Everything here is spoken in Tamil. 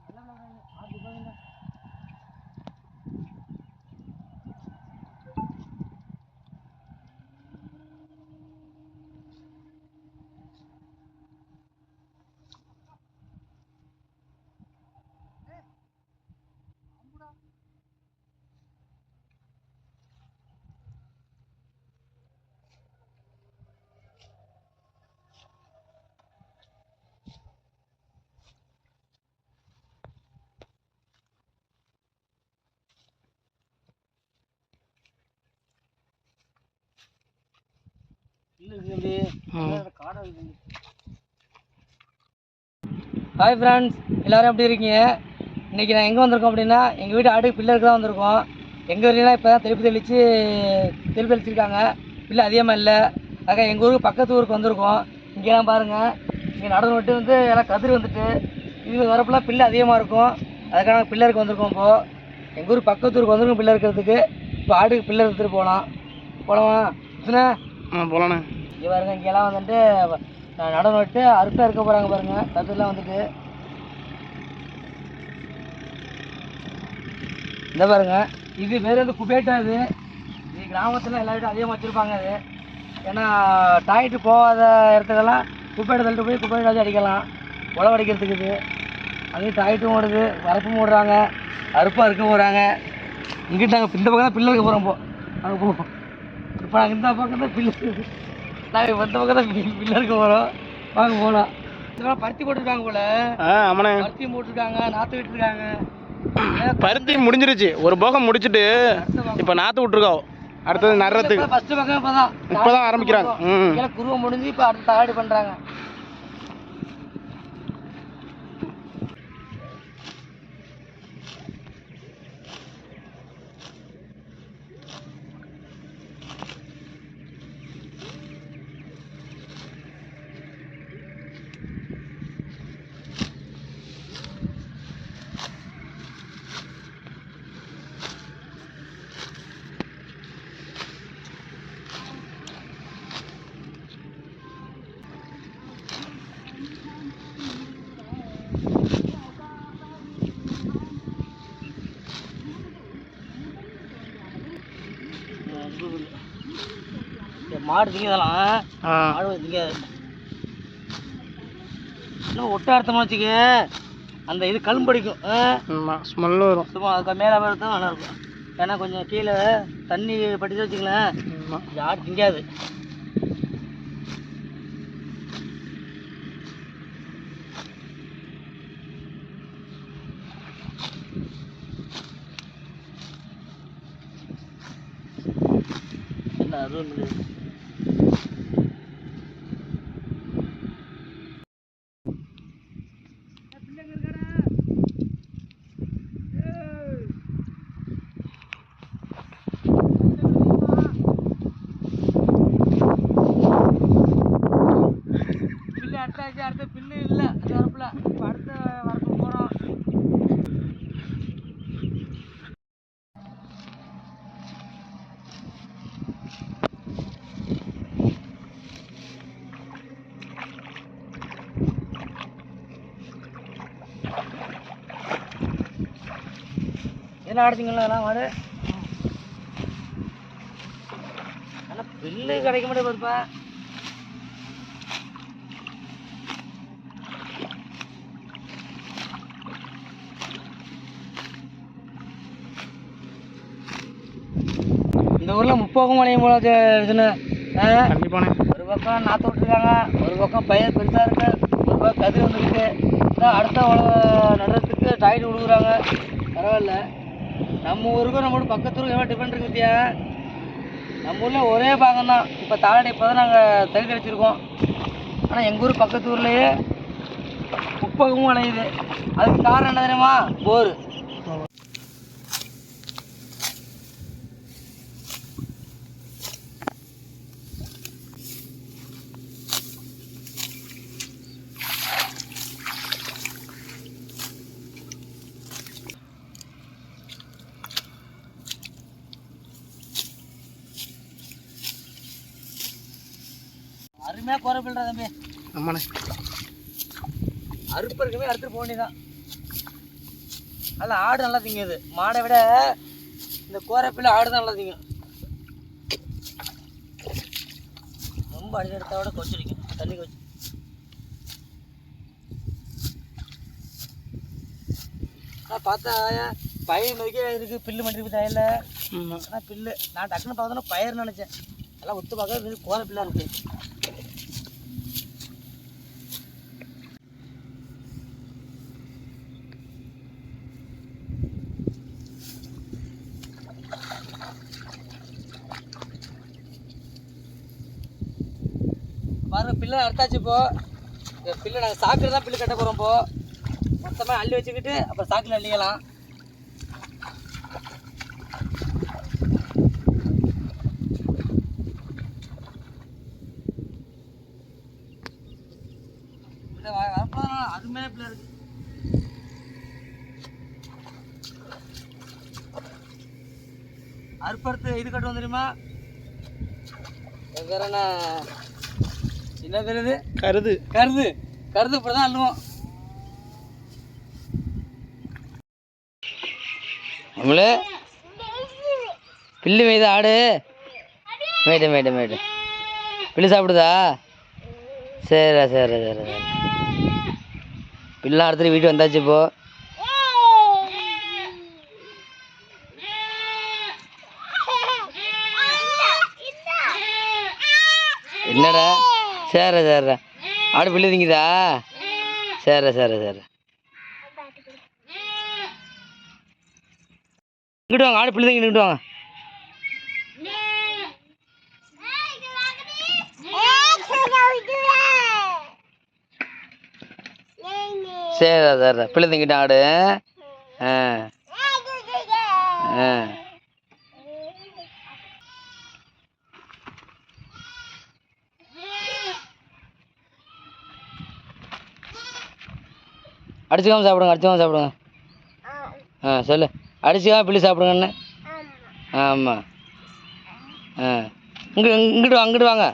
আর ஹாய் ஃப்ரெண்ட்ஸ் எல்லாரும் எப்படி இருக்கீங்க? இன்றைக்கி நான் எங்கே வந்திருக்கோம் அப்படின்னா எங்கள் வீட்டு ஆட்டுக்கு பிள்ளை இருக்க தான் வந்திருக்கோம். எங்கள் வீட்லாம் இப்போ தான் தெளிப்பு தெளித்து தெளிப்பு தெளிச்சிருக்காங்க. பிள்ளை அதிகமாக இல்லை. ஆக எங்கள் ஊருக்கு பக்கத்து ஊருக்கு வந்திருக்கோம். இங்கெல்லாம் பாருங்கள் இங்கே நடந்து விட்டு வந்து எல்லாம் கதிர் வந்துட்டு. இது வரப்பெல்லாம் பிள்ளை அதிகமாக இருக்கும். அதுக்காக இருக்க வந்திருக்கோம் இப்போது எங்கள் ஊர் பக்கத்து ஊருக்கு வந்திருக்கோம் பிள்ளை இருக்கிறதுக்கு. இப்போ ஆட்டுக்கு பிள்ளை எடுத்துகிட்டு போகலாம். போகலாமா ஆ போலாண்ணே. இங்கே பாருங்க இங்கெல்லாம் வந்துட்டு நான் நடனம் விட்டு அறுப்பாக இருக்க போகிறாங்க பாருங்க. கதிரெலாம் வந்துட்டு. இந்த பாருங்க இது வேறு வந்து குபேட்டா இது. இது கிராமத்தில் எல்லா அதிகமாக வச்சுருப்பாங்க அது. ஏன்னா டாய்ட்டு போகாத இடத்துக்கெல்லாம் குப்பையை தள்ளிட்டு போய் குப்பையை வச்சு அடிக்கலாம். உழவு அடிக்கிறதுக்கு இது. அங்கேயும் டாய்ட்டும் ஓடுது வரப்பும் ஓடுறாங்க அறுப்பாக இருக்க போகிறாங்க இங்கிட்ட நாங்கள் இந்த பக்கம் தான் பில்லருக்கு போகிறோம் இப்போ அங்கே போவோம் இப்போ நாங்கள் இந்த பக்கம் தான் பிள்ளை நாங்கள் இந்த பக்கம் தான் பி- பிள்ளை இருக்க போகிறோம் வாங்க போகலாம் இதெல்லாம் பருத்தி போட்டிருக்காங்க போல. ஆமாண்ணே. பருத்தியும் போட்டிருக்காங்க நாற்று விட்டுருக்காங்க. பருத்தி முடிஞ்சிருச்சு. ஒரு போகம் முடிச்சிட்டு இப்போ நாற்று விட்ருக்கோம் அடுத்தது நடுறதுக்கு. ஃபர்ஸ்ட் பக்கம் இப்பதான். இப்பதான் ஆரம்பிக்கிறாங்க. ம். கீழே குருவம் முடிஞ்சு இப்போ அடுத்து தகாடி பண்றாங்க இந்த மாடு திங்கதெல்லாம் மாடு திங்க இன்னும் ஒட்ட அர்த்தமா வச்சுக்க? அந்த இது கழும்படிக்கும்? ஆமாம் ஸ்மெல்லு வரும். சும்மா அதுக்கு மேலே தான் நல்லா இருக்கும். ஏன்னா கொஞ்சம் கீழே தண்ணி பட்டுச்சு வச்சுங்களேன் யார் திங்காது. அருள் இல்லை. பில்லு அடுத்தாச்சு அடுத்த பில்லு இல்லை அந்த வரப்பில் இப்போ அடுத்த வரப்பு போகிறோம் என்ன ஆடுத்தீங்களா அதெல்லாம் மாடு ஆனால் பில்லு கிடைக்க மாட்டேன் பாருப்பா. இந்த ஊரில் முப்போகம் மழையும் போல இது- இதுன்னு. ஒரு பக்கம் நாற்று விட்டுருக்காங்க ஒரு பக்கம் பயிர் பெருசாக இருக்கு ஒரு பக்கம் கதிர் வந்துருக்கு. அடுத்த உழவு நடுறதுக்கு டாய்டு விடுக்குறாங்க பரவாயில்ல. நம்ம ஊருக்கும் நம்ம ஊருக்கு பக்கத்து ஊருக்கு எவ்வளோ டிஃபரெண்ட் இருக்கு பத்தியா நம்ம ஊரில் ஒரே பாகம் தான் இப்போ தாளடி இப்போ தான் நாங்கள் தகுதி வச்சுருக்கோம் ஆனால் எங்கள் ஊர் பக்கத்து ஊர்லேயே உப்பகமும் அணையுது அதுக்கு காரணம் என்ன தெரியுமா? போர். அருமையாக குறை பில்றா தம்பி. ஆமாண்ணே. அறுப்பு இருக்கவே அறுத்துட்டு போக வேண்டியதான் ஆடு நல்லா திங்குது மாடை விட இந்த கோரைப்பிள்ளை ஆடு தான் நல்லா திங்கும். ரொம்ப அடி எடுத்தா விட கொச்சடிக்கும் தண்ணி கொச்சு. ஆனால் பார்த்தா பயிர் நோக்கி இருக்குது பில்லு மட்டும் இருக்குது தயல ஆனால் பில்லு. நான் டக்குன்னு பார்த்தோன்னா பயிர் நினச்சேன். எல்லாம் ஒத்து பார்க்க இது கோரைப்பிள்ளா இருக்கு. பாருங்க பில்லு அறுத்தாச்சு இப்போ இந்த பில்லு நாங்கள் சாக்கில் தான் பில்லு கட்ட போகிறோம் இப்போ மொத்தமாக அள்ளி வச்சுக்கிட்டு அப்புறம் சாக்கில் அள்ளிக்கலாம். பிள்ளை பிள்ளை இருக்குது அறுப்பறுத்து இது கட்டுவோம் தெரியுமா? வேற என்ன? என்ன பேர் இது கருது. கருது. கருது இப்படி தான் அள்ளுவோம். நம்மளே பில்லு மேய்து ஆடு. மேய்ட்டு மேய்ட்டு மேய்ட்டு பில்லு சாப்பிடுதா? சரிடா சரி சரி சரி. பில்லாம் அடுத்துட்டு வீட்டு வந்தாச்சு இப்போ. சரி சரி. ஆடு பில்லு திங்குதா சரி சரி சரி. இங்கிட்டு வாங்க ஆடு பிள்ளை இங்கிட்டு வாங்க. சரி சரி பிள்ளை திங்கிட்ட ஆடு. ஆ. ஆ. அடிச்சுக்காம சாப்பிடுங்க அடிச்சுக்காம சாப்பிடுங்க. ஆ சொல்லு. அடிச்சுக்காம பிள்ளை சாப்பிடுங்கன்னு ஆமாம் ஆ. இங்கிட்டு இங்கிட்டு வாங்க இங்கிட்டு வாங்க.